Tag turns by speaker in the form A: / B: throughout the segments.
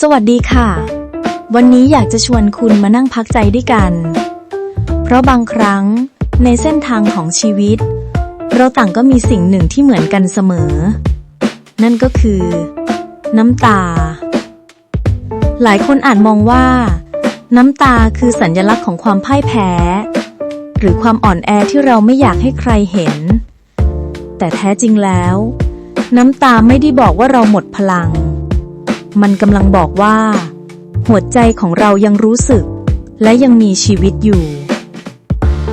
A: สวัสดีค่ะ วันนี้อยากจะชวนคุณมานั่งพักใจด้วยกัน เพราะบางครั้งในเส้นทางของชีวิต เราต่างก็มีสิ่งหนึ่งที่เหมือนกันเสมอ นั่นก็คือ น้ำตา หลายคนอาจมองว่า น้ำตาคือสัญลักษณ์ของความพ่ายแพ้ หรือความอ่อนแอที่เราไม่อยากให้ใครเห็น แต่แท้จริงแล้ว น้ำตาไม่ได้บอกว่าเราหมดพลัง มันกำลังบอกว่า หัวใจของเรายังรู้สึก และยังมีชีวิตอยู่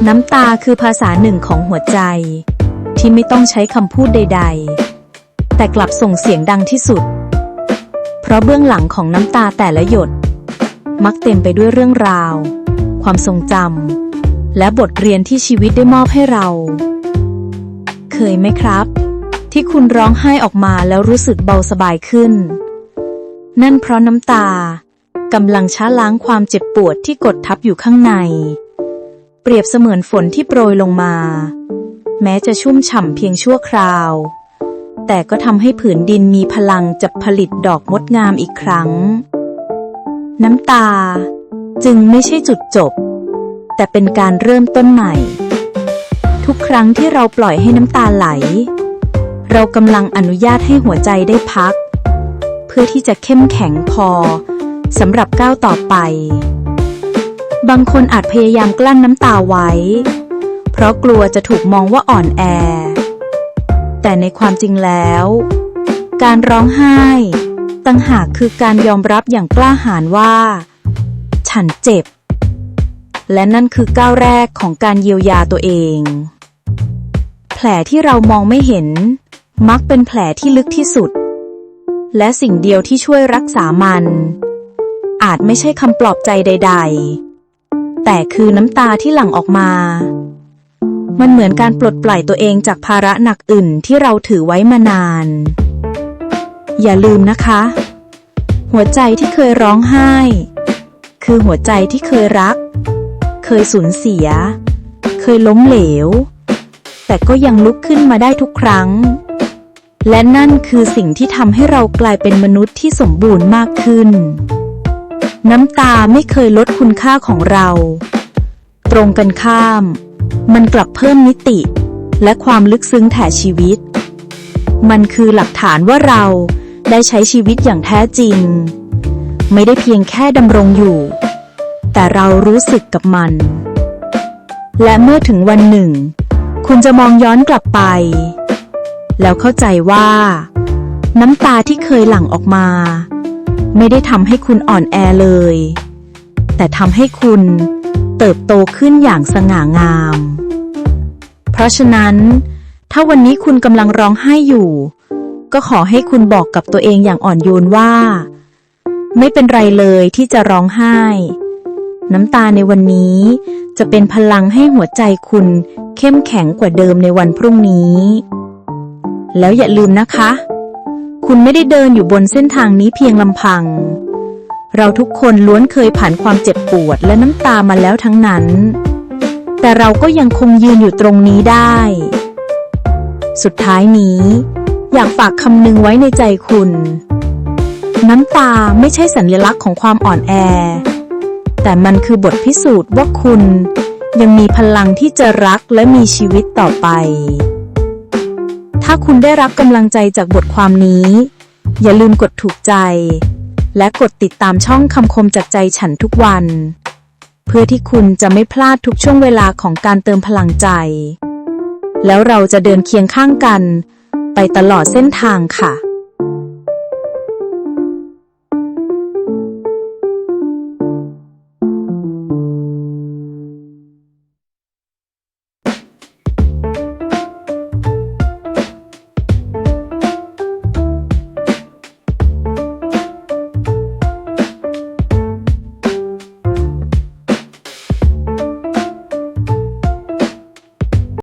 A: น้ำตาคือภาษาหนึ่งของหัวใจ ที่ไม่ต้องใช้คำพูดใด ๆ แต่กลับส่งเสียงดังที่สุด เพราะเบื้องหลังของน้ำตาแต่ละหยด มักเต็มไปด้วยเรื่องราว ความทรงจำและบทเรียนที่ชีวิตได้มอบให้เรา เคยไหมครับที่คุณร้องไห้ออกมาแล้วรู้สึกเบาสบายขึ้น นั่นเพราะน้ำตากำลังช้าล้างความเจ็บปวดที่กดทับอยู่ข้างใน เปรียบเสมือนฝนที่โปรยลงมา แม้จะชุ่มฉ่ำเพียงชั่วคราว แต่ก็ทำให้ผืนดินมีพลังจะผลิตดอกงดงามอีกครั้ง น้ำตา จึงไม่ใช่จุดจบ แต่เป็นการเริ่มต้นใหม่ ทุกครั้งที่เราปล่อยให้น้ำตาไหล เรากำลังอนุญาตให้หัวใจได้พัก เพื่อที่จะเข้มแข็งพอสำหรับก้าวต่อไป บางคนอาจพยายามกลั้นน้ำตาไว้ เพราะกลัวจะถูกมองว่าอ่อนแอ แต่ในความจริงแล้ว การร้องไห้ตั้งหากคือการยอมรับอย่างกล้าหาญว่า ฉันเจ็บ และนั่นคือก้าวแรกของการเยียวยาตัวเอง แผลที่เรามองไม่เห็น มักเป็นแผลที่ลึกที่สุด และสิ่งเดียวที่ช่วยรักษามัน อาจไม่ใช่คำปลอบใจใด ๆ แต่คือน้ำตาที่หลั่งออกมา มันเหมือนการปลดปล่อยตัวเองจากภาระหนักอื่นที่เราถือไว้มานาน อย่าลืมนะคะ หัวใจที่เคยร้องไห้ คือหัวใจที่เคยรัก เคยสูญเสีย เคยล้มเหลว แต่ก็ยังลุกขึ้นมาได้ทุกครั้ง และนั่นคือสิ่งที่ทำให้เรากลายเป็นมนุษย์ที่สมบูรณ์มากขึ้น น้ำตาไม่เคยลดคุณค่าของเรา ตรงกันข้าม มันกลับเพิ่มมิติ และความลึกซึ้งแถ่ชีวิต มันคือหลักฐานว่าเราได้ใช้ชีวิตอย่างแท้จริง ไม่ได้เพียงแค่ดำรงอยู่ แต่เรารู้สึกกับมัน และเมื่อถึงวันหนึ่ง คุณจะมองย้อนกลับไป แล้วเข้าใจว่า น้ำตาที่เคยหลั่งออกมา ไม่ได้ทำให้คุณอ่อนแอเลย แต่ทำให้คุณเติบโตขึ้นอย่างสง่างาม เพราะฉะนั้น ถ้าวันนี้คุณกำลังร้องไห้อยู่ ก็ขอให้คุณบอกกับตัวเองอย่างอ่อนโยนว่า ไม่เป็นไรเลยที่จะร้องไห้ น้ำตาในวันนี้จะเป็นพลังให้หัวใจคุณเข้มแข็งกว่าเดิมในวันพรุ่งนี้ แล้วอย่าลืมนะคะ คุณไม่ได้เดินอยู่บนเส้นทางนี้เพียงลำพัง เราทุกคนล้วนเคยผ่านความเจ็บปวดและน้ำตามาแล้วทั้งนั้น แต่เราก็ยังคงยืนอยู่ตรงนี้ได้ สุดท้ายนี้ อยากฝากคำหนึงไว้ในใจคุณ น้ำตาไม่ใช่สัญลักษณ์ของความอ่อนแอ แต่มันคือบทพิสูจน์ว่าคุณยังมีพลังที่จะรักและมีชีวิตต่อไป ถ้าคุณได้รับกำลังใจจากบทความนี้ อย่าลืมกดถูกใจ และกดติดตามช่องคำคมจากใจฉันทุกวัน เพื่อที่คุณจะไม่พลาดทุกช่วงเวลาของการเติมพลังใจ แล้วเราจะเดินเคียงข้างกัน ไปตลอดเส้นทางค่ะ